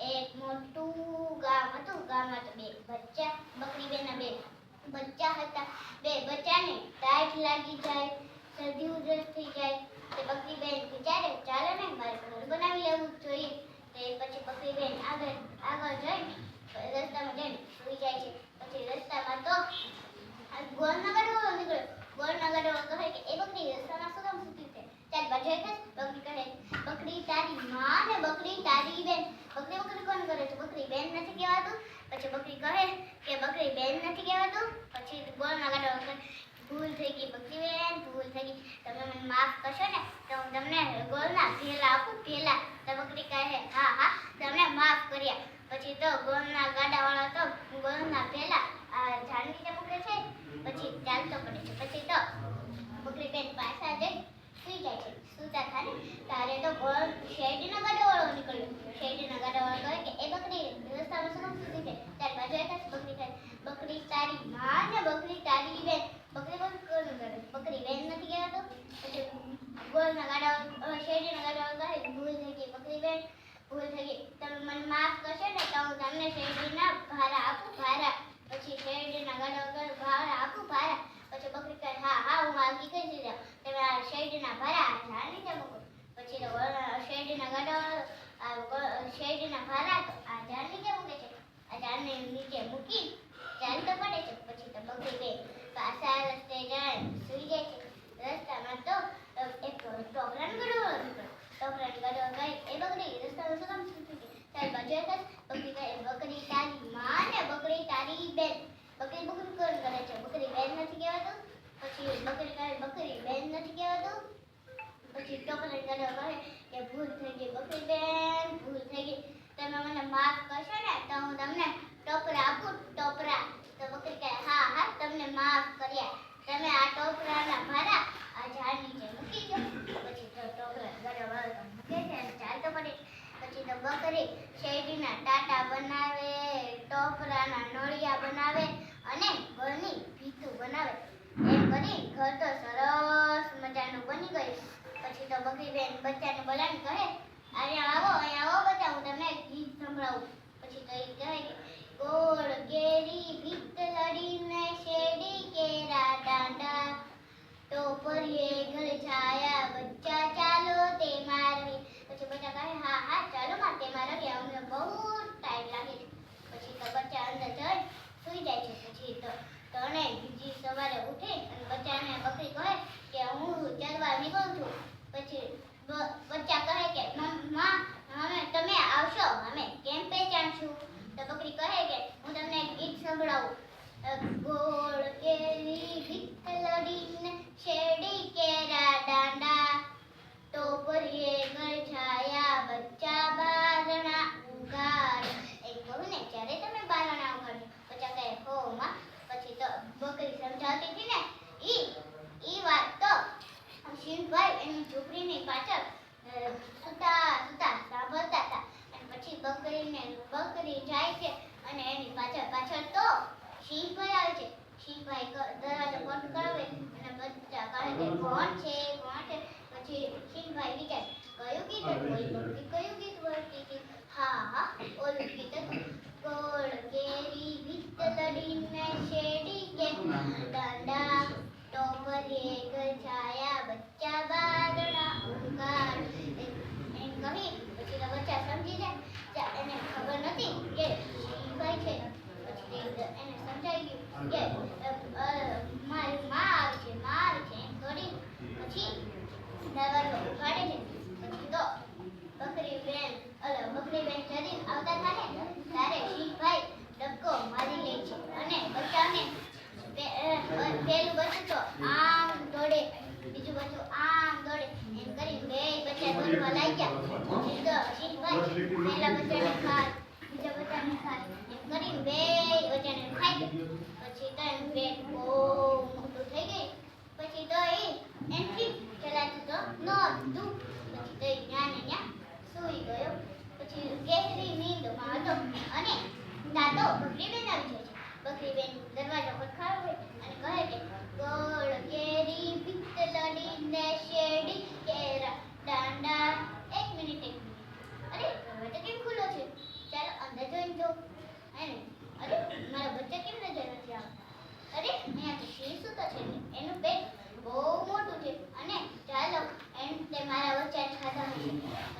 એક મોટું ગામ હતું ગામમાં તો બે, બચ્ચા, બકરી બેના બે, બચ્ચા હતા. બે બચ્ચાને ટાઈટ લાગી જાય શરદી ઉધરસ થઈ જાય, તે બકરી બેન વિચારે, ચાલો ને મારે ઘર બનાવી લેવું જોઈએ. તે પછી બકરી બેન આગળ આગળ જઈને રસ્તામાં જઈને સુઈ જાય છે. પછી રસ્તામાં તો ગોળનગર નીકળ્યો ગોળનગર કહે કે એ બકરી રસ્તામાં શું કામ સૂતી છે? બાજુ એક બકરી કહે, બકરી તારી માં ને બકરી તારી બેન બકરી બકરી કોણ કરે છે બકરી બેન નથી કહેવાતું પછી બકરી કહે કે બકરી બેન નથી કહેવાતું. પછી ગાડો કહે ભૂલ થઈ ગઈ બકરી બેન, ભૂલ થઈ ગઈ. તમે મને માફ કરશો ને તો હું તમને ગોળના ભેલા આપું. ભેલા તો બકરી કહે, હા હા, તમે માફ કર્યા. પછી તો ગોળના ગાડાવાળા તો ગોળના ભેલા આ ઝાડ નીચે મૂકે છે. પછી ચાલતો પડે છે. પછી તો બકરી બેન પાછા જઈ સુઈ જાય છે. સૂતા થાય તારે તો ગોળ શેરડીના ગાડાવાળો નીકળ્યો. શેરડીના ગાડાવાળો કહે કે, એ બકરી રસ્તામાં શું કામ સૂતી છે ત્યાર બાજુ એક જ બકરી કહે બકરી તારી માં ને બકરી તારી બેન. બકરી બોલ કોણ કરે બકરી બેન નથી કહેવાતો? પછી ગોળના ગાડા શેરડીના ગાડા કહે ભૂલ થઈ ગઈ. બકરી બેન, ભૂલ થઈ ગઈ. તમે મને માફ કરશો ને તો હું તમને શેરડીના ભારા આપું, ભારા. પછી શેરડીના ગાડા કહે ભારા આપું, ભારા. પછી બકરી કહે, હા હા, હું આગી કહી દીધા તમે આ શેરડીના ભારા જાણી મૂકો પછી શેરડીના ગાડા શેરડીના ભારા આ જાણી નીચે કે આ જાણને નીચે મૂકી ચાલતો પડે છે, પછી તો બકરી બે પાછા રસ્તે જાય સુઈ જાય છે. રસ્તામાં તો એક ટોકરાનો ગડો નીકળ્યો ટોકરાનો ગડો ગઈ, એ બગડી રસ્તામાં શું કામ થઈ ચાલ બાજુ એક બકરી કહે બકરી તારી માં ને બકરી તારી બેન. બકરી બકરી કોણ કરે છે? બકરી બેન નથી કહેવાતું? પછી બકરી કહે બકરી બેન નથી કહેવાતું? પછી ટોકરાનો ગડો કહે કે ભૂલ થઈ ગઈ બકરી બેન, ભૂલ થઈ ગઈ. તમે મને માફ કરશો ને, તો હું તમને ટોપરા આપું, ટોપરા. તો બકરી કહે, હા હા, તમને માફ કર્યા. તમે આ ટોપરાના ભારા આ ઝાડ નીચે મૂકી દો. પછી તો ટોપરા ચાલતો પડે. પછી તો બકરી શેરડીના ટાટા બનાવે, ટોપરાના નળિયા બનાવે અને ઘરની ભીતું બનાવે. એમ કરી ઘર તો સરસ મજાનું બની ગયું. પછી તો બકરી બેન બચ્ચાને બોલાવીને કહે અહીંયા આવો અહીંયા આવો બચ્ચા હું તમને એક ગીત સંભળાવું પછી તો એ કહે કે ગોળ કેરી ભીત લડીને શેરડી કેરા દાંડા ટોપરીએ ઘર છાયા બચ્ચા ચાલો તે મારવી પછી બચ્ચા કહે હા હા ચાલો માં તે મારવી અમને બહુ ટાઈમ લાગે છે પછી તો બચ્ચા અંદર જઈ સુઈ જાય છે પછી તો તને બીજી સવારે ઉઠે અને બચ્ચાને બકરી કહે કે હું ચરવા નીકળું છું. પછી બચ્ચા કહે કે મમ્મા અમે, તમે આવશો? અમે કેમ જાશું તો બકરી કહે કે, હું તમને ગીત સંભળાવું. ગોળ કેરી ભીત લડીને શેરડી કેરા દાંડા, ટોપરીએ ઘર நாங்கள் આવ્યું પછી ગયો પછી ગેહરી નીંદમાં હતો અને દાદો બકરીબેન આવી જાય છે અને કહે કે કેરી પિત્તલડી ને શેડી કેરા દાંડા એક મિનિટ અરે દરવાજો કેમ ખુલ્લો છે ચાલો અંદર જોઈ જો અને અરે, મારા બચ્ચા કેમ નજર નથી આવતા? અરે, અહીંયા તો શેર સૂતો છે એનું પેટ બહુ મોટું છે. અને ચાલો, એમ તે મારા બચ્ચા ખાધા હશે.